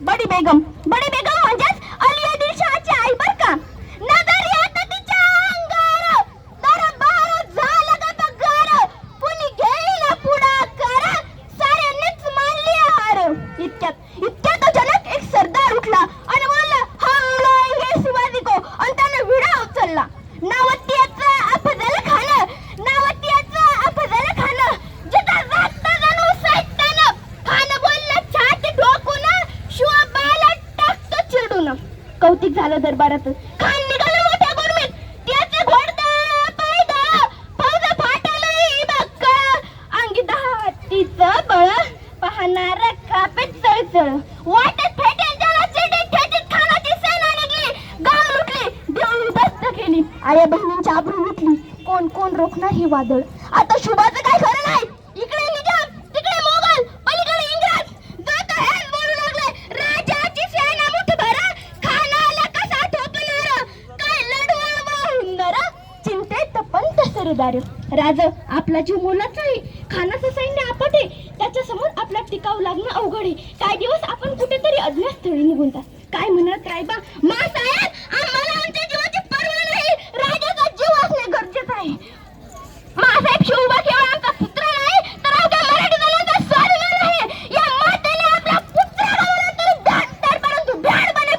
Buddy Begum, दरबारातच. Khan निघाला मोठा गुरमीत त्याचे अंगी दहा हत्तीचं बळ. पाहणार कापेट चळचळ. वाटत फेटेल फेटीत खानाची सेना निघली. लुटली बस्त केली आया बहिणींच्या आबरू लुटली कोण कोण रोखणार ही वादळ. कार्य राज आपला जीव मोलाच आहे. खानाचं सैन्य आपट आहे. त्याच्यासमोर आपला टिकाव लागणं अवघड आहे. काय दिवस आपण कुठेतरी अज्ञात स्थळी निघून काय म्हणत रायबा मा साहेब आम्हाला आमच्या जीवाची पर्वा नाही. राजाचा जीव असणे गरजेचं आहे. मा शिवबा केवळ आमचा पुत्र नाही तर मराठी स्वाभिमान आहे. या मातेने आपला पुत्र गमावला तरी परंतु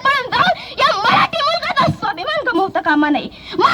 पळून जाऊन या मराठी मुलगाचा स्वाभिमान गमवता कामा नाही मा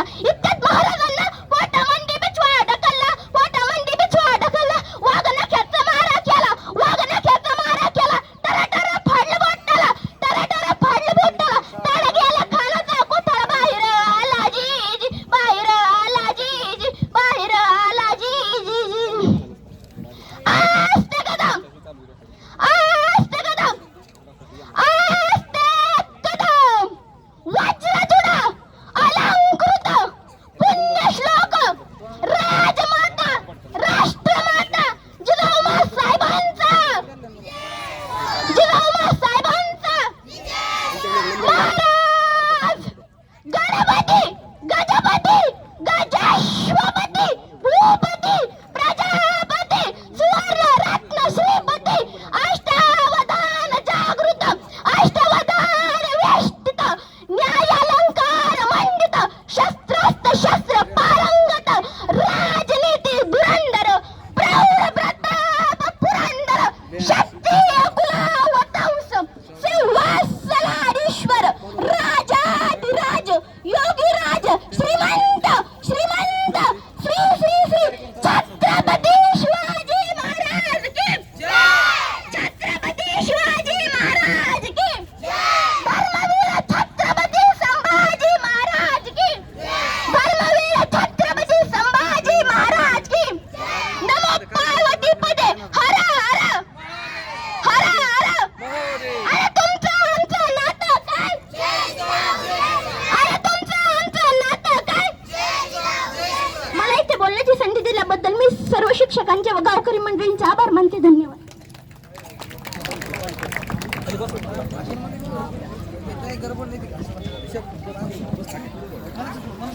इतक्यात महाराज 你知道我？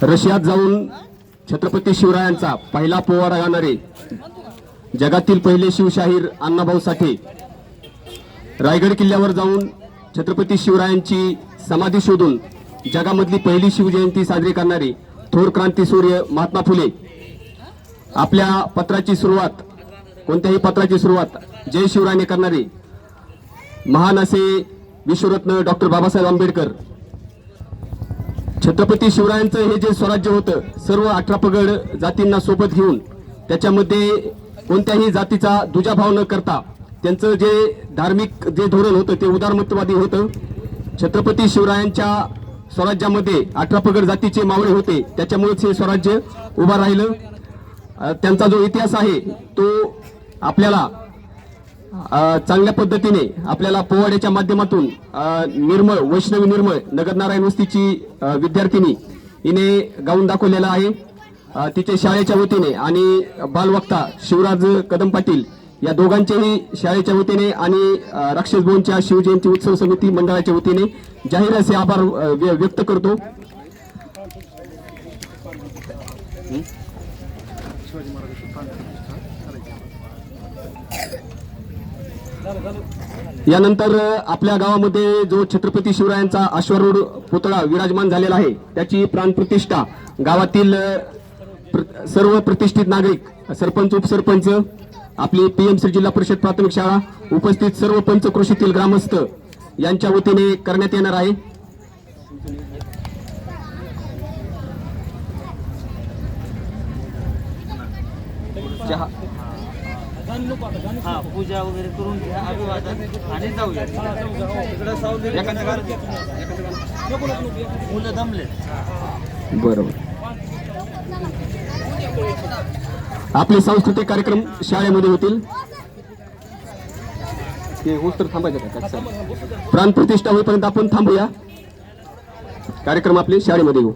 रशियात जाऊन छत्रपती शिवरायांचा पहिला पोवाडा गाणारे जगातील पहिले शिवशाहीर अण्णाभाऊ साठे. रायगड किल्ल्यावर जाऊन छत्रपती शिवरायांची समाधी शोधून जगामधली पहिली शिवजयंती साजरी करणारे थोर क्रांती सूर्य महात्मा फुले. आपल्या पत्राची सुरुवात कोणत्याही पत्राची सुरुवात जय शिवरायने करणारे. महान असे विश्वरत्न डॉक्टर बाबासाहेब आंबेडकर. छत्रपती शिवरायांचं हे जे स्वराज्य होतं सर्व अठरा पगड जातींना सोबत घेऊन त्याच्यामध्ये कोणत्याही जातीचा दुजाभाव न करता त्यांचं जे धार्मिक जे धोरण होतं ते उदारमतवादी होतं. छत्रपती शिवरायांच्या स्वराज्यामध्ये अठरा पगड जातीचे मावळे होते त्याच्यामुळेच हे स्वराज्य उभं राहिलं. त्यांचा जो इतिहास आहे तो आपल्याला चांगल्या पद्धतीने आपल्याला पोवाड्याच्या माध्यमातून निर्मळ वैष्णवी निर्मळ नगरनारायण वस्तीची विद्यार्थिनी हिने गाऊन दाखवलेला आहे. तिचे शाळेच्या वतीने आणि बालवक्ता शिवराज कदम पाटील या दोघांचेही शाळेच्या वतीने आणि राक्षस भवनच्या शिवजयंती उत्सव समिती मंडळाच्या वतीने जाहीर असे आभार व्यक्त व्य- व्यक्त करतो. यानंतर आपल्या गावामध्ये जो छत्रपती शिवरायांचा अश्वरूढ पुतळा विराजमान झालेला आहे त्याची प्राणप्रतिष्ठा गावातील प्र- सर्व प्रतिष्ठित नागरिक सरपंच उपसरपंच आपली पीएमसी जिल्हा परिषद प्राथमिक शाळा उपस्थित सर्व पंचकृषीतील ग्रामस्थ यांच्या वतीने करण्यात येणार आहे. चहा. हा पूजा वगैरे करून घ्या अभिवादन आणि जाऊया. सावली मुलं दमले बरोबर. आपले सांस्कृतिक कार्यक्रम शाळेमध्ये होतील. ते थांबायचं का? त्याचं? प्राणप्रतिष्ठा होईपर्यंत आपण थांबूया. कार्यक्रम आपले शाळेमध्ये होऊ.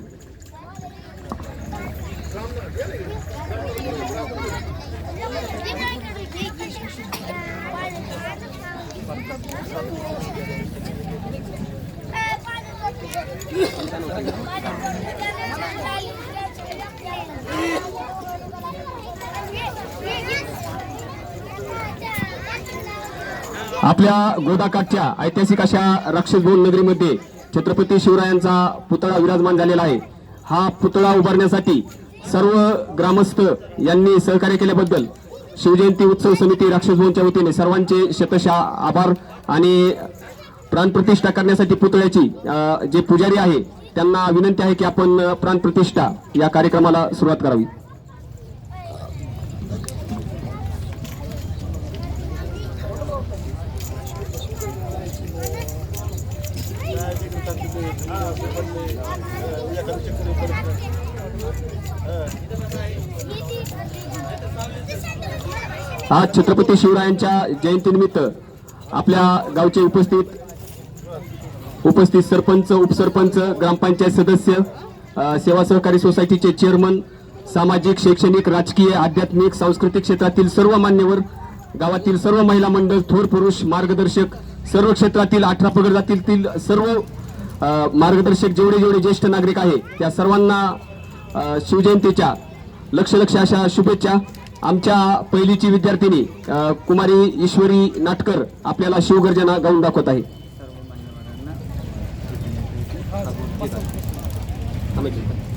आपल्या गोदाकाठच्या ऐतिहासिक अशा राक्षसभवन नगरीमध्ये छत्रपती शिवरायांचा पुतळा विराजमान झालेला आहे. हा पुतळा उभारण्यासाठी सर्व ग्रामस्थ यांनी सहकार्य केल्याबद्दल शिवजयंती उत्सव समिती राक्षसभवनच्या वतीने सर्वांचे शतशा आभार आणि प्राणप्रतिष्ठा करण्यासाठी पुतळ्याची जे पुजारी आहे त्यांना विनंती आहे की आपण प्राण प्राणप्रतिष्ठा या कार्यक्रमाला सुरुवात करावी. आज छत्रपती शिवरायांच्या जयंतीनिमित्त आपल्या गावचे उपस्थित उपस्थित सरपंच उपसरपंच ग्रामपंचायत सदस्य सेवा सहकारी सोसायटीचे चेअरमन सामाजिक शैक्षणिक राजकीय आध्यात्मिक सांस्कृतिक क्षेत्रातील सर्व मान्यवर गावातील सर्व महिला मंडळ थोर पुरुष मार्गदर्शक सर्व क्षेत्रातील अठरा पगड जातील सर्व मार्गदर्शक जेवढे जेवढे ज्येष्ठ नागरिक आहे त्या सर्वांना शिवजयंतीच्या लक्ष लक्ष अशा शुभेच्छा. आमच्या पहिलीची विद्यार्थिनी कुमारी ईश्वरी नाटकर आपल्याला शिवगर्जना गाऊन दाखवत आहे. सर्व मान्यवरांना